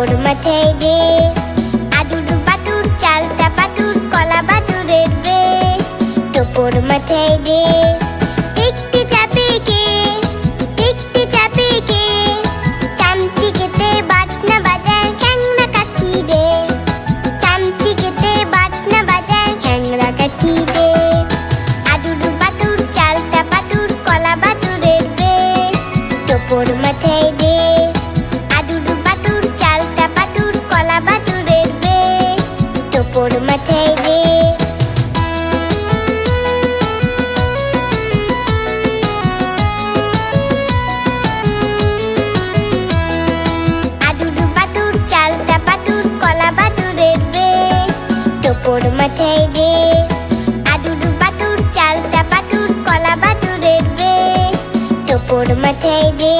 ওর মাথায় রে আদুর বাটুর চালতা বাটুর কলা বাটুরের বে। টোপর মাঠে রে দেখতে চাপে কে? চাপে কে? চামচি খেতে বাজনা বাজায় খ্যাংরা কাঠি রে চামচি খেতে বাজনা বাজায় খ্যাংরা কাঠি রে আদুর বাটুর চালতা বাটুর কলা বাটুরের বে। টোপর মাথায় টোপর মাথায় রে আদুর বাদুর চালতা বাদুর, কলা বাদুরের বে টোপর মাথায় রে আদুর বাদুর চালতা বাদুর, কলা বাদুরের বে টোপর মাথায় রে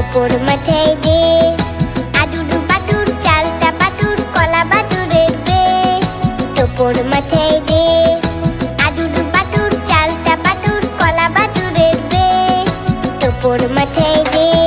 ওপর মাথায় দে। আদুর বাতুর চালতা বাতুর কলা বাতুরের বে তোপর মাথায় দে। আদুর বাতুর চালতা বাতুর কলা বাতুরের বে দে।